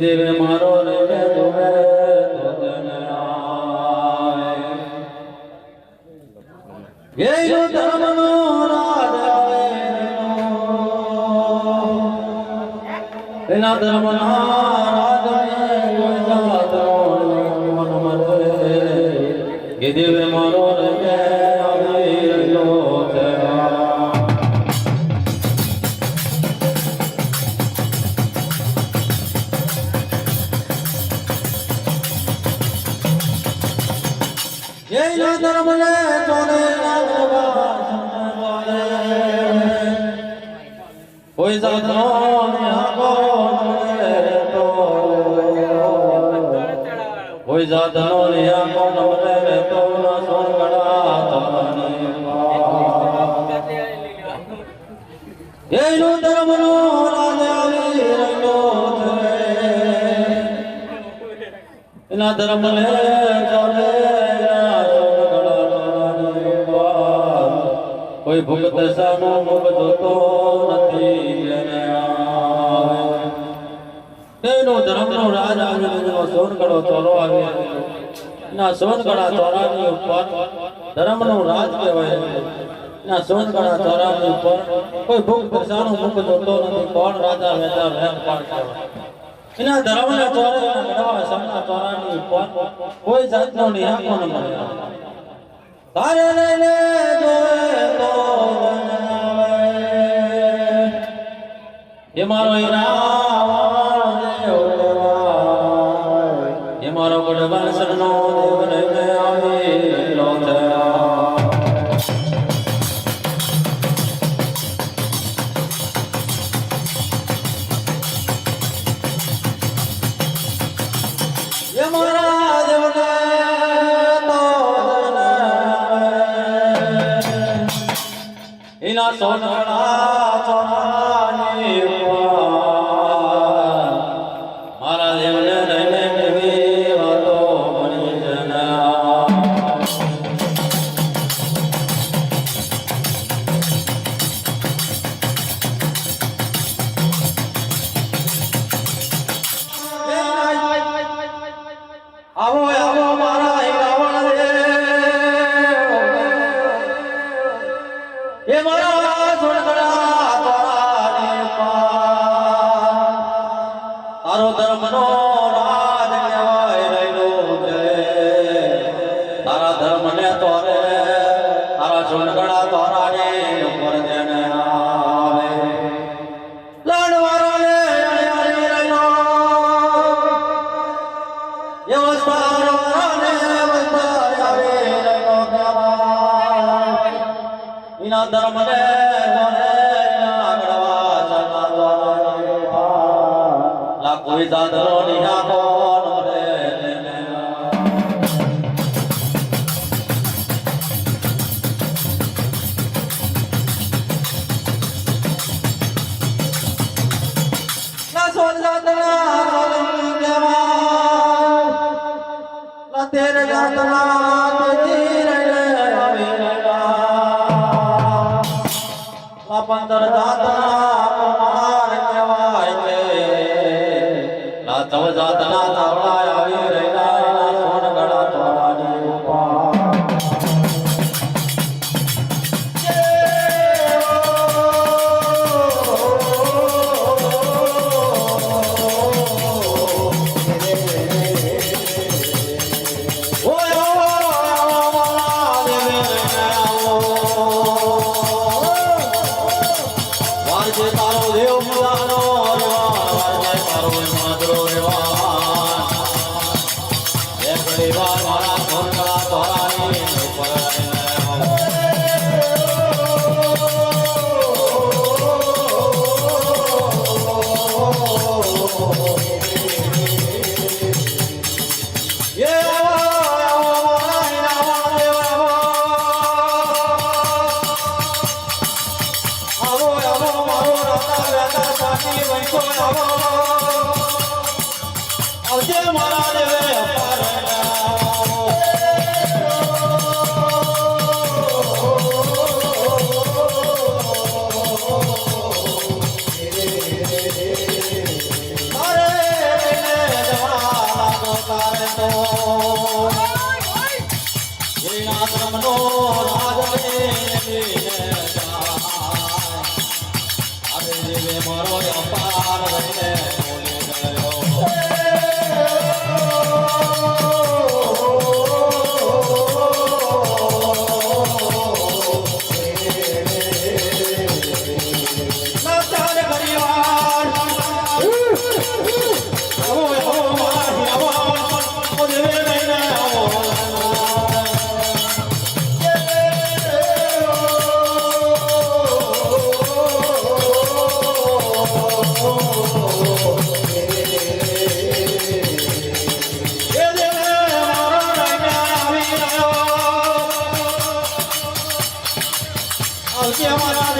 દેવે મારો રાજ એના. એ દેવે મારો જય નો ધર્મ ને ચોરે નાગવા સંતવાલે કોઈ સાધનો આગો તો કોઈ સાધનો આગો નમરે તો ના સોનગડા જય નો ધર્મ નો રાજા આવી એના ધર્મ ને ચાલે કોઈ આવે. ધર્મનો રાજ આવી રહ્યો સોનગઢો ચોરો આવી ના રાજ કહેવાય. ના ઉપર કોઈ ભૂખ દશાનો મુખ જોતો નથી. કોણ રાજા એના ધર્મને ચોરાની ઉપર કોઈ જાતનો નિયમો ન મળે તારે લઈને જોયે તો એ મારો. એ મારો મારા દેવને તો એના એ મારા લા કોઈ સાધનો ચૌદ જાતના તાવળા આવી આવો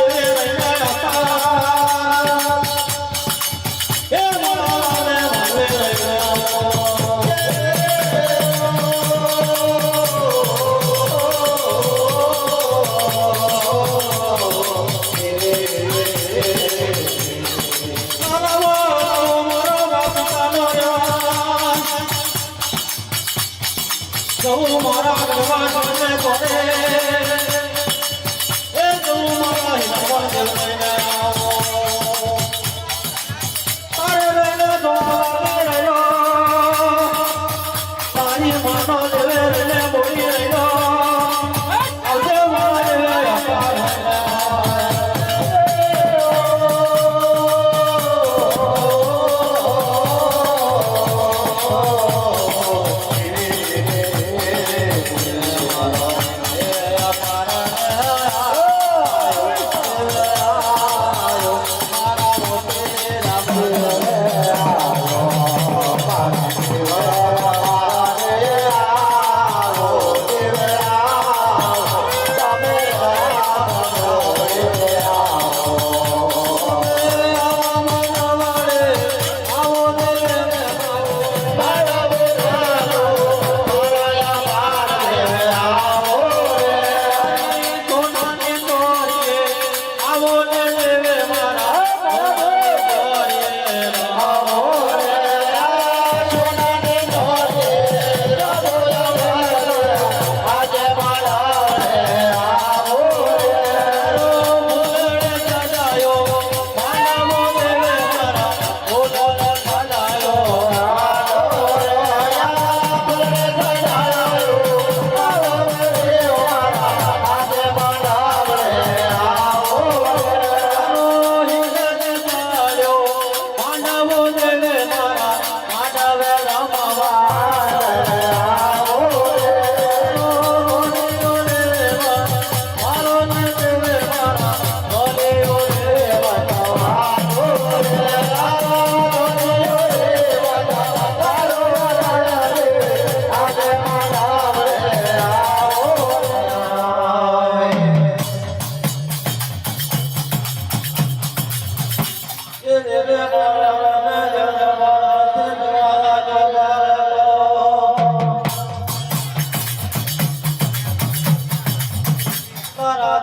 我也为你感到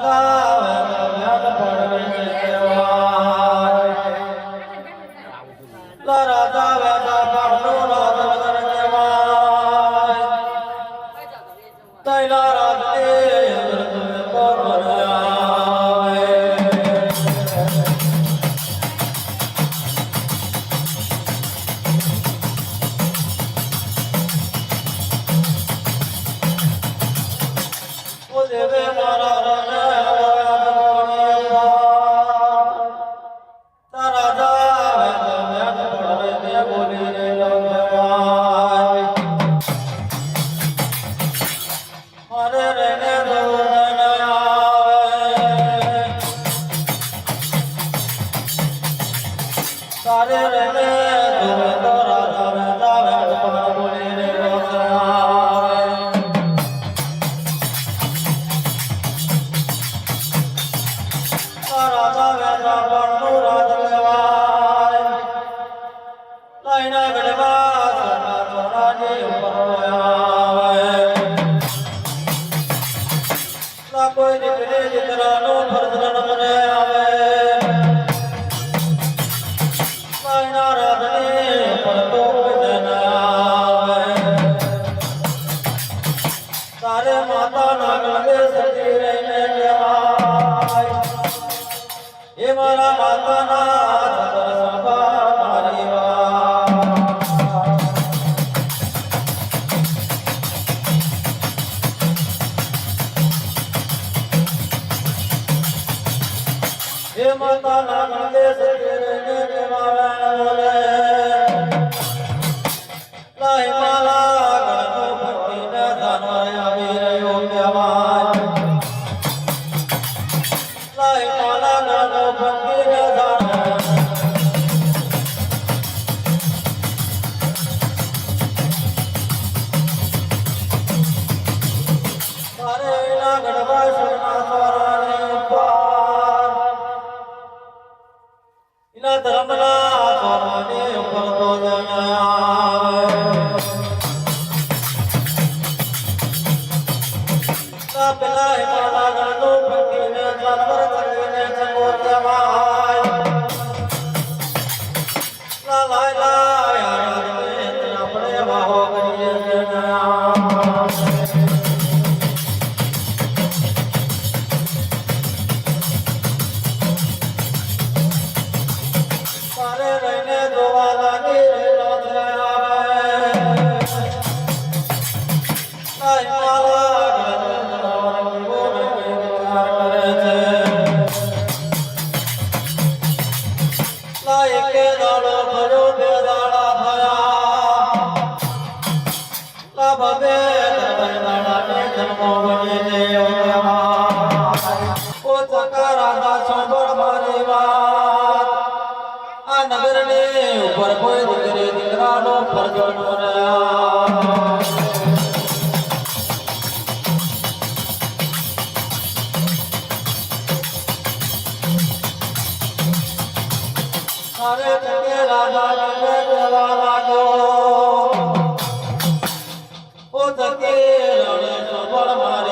Allah, love, part. I. night. માતા ના મંદિર Selamat. વાસો દરબારે વાત. આ નગર ને ઉપર કોઈ દીકરી દીકરાનો ફરજો નો રહ્યા અરે જગે રાજા જગે જવા લાગ્યો. ઓ જગે રણે સબળ મારે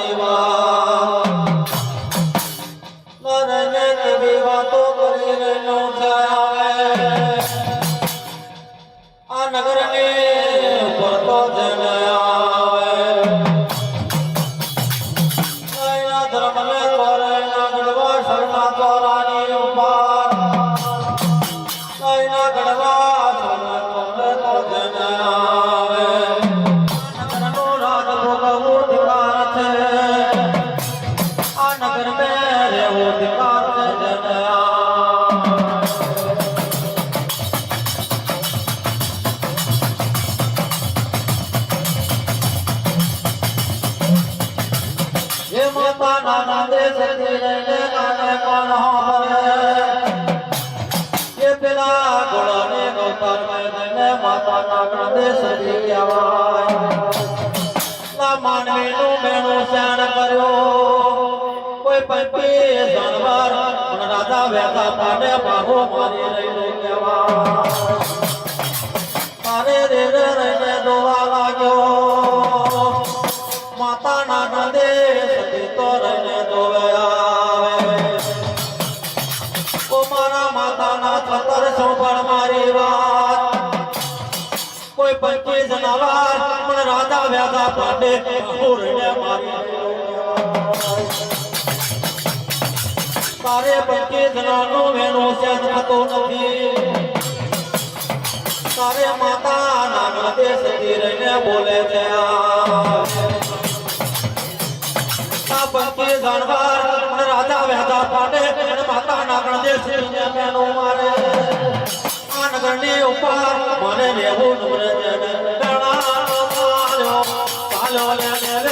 રાધા વેતા પાને બાહો મારી રહી કેવા મારે રે રે રે દોવા રાધા વ્યાધા પાડે હોરને મારી. તારે બંકે ધનાનો વેનો છે થતો નથી. તારે માતા નાગર દેશ ધીરને બોલે છે આ. બંકે ધણવાર રાધા વ્યાધા પાડે માતા નાગર દેશ ધીરને મેનો મારે. આ નગરની ઉપર મને રહેવું નમ્ર જન lola, lola.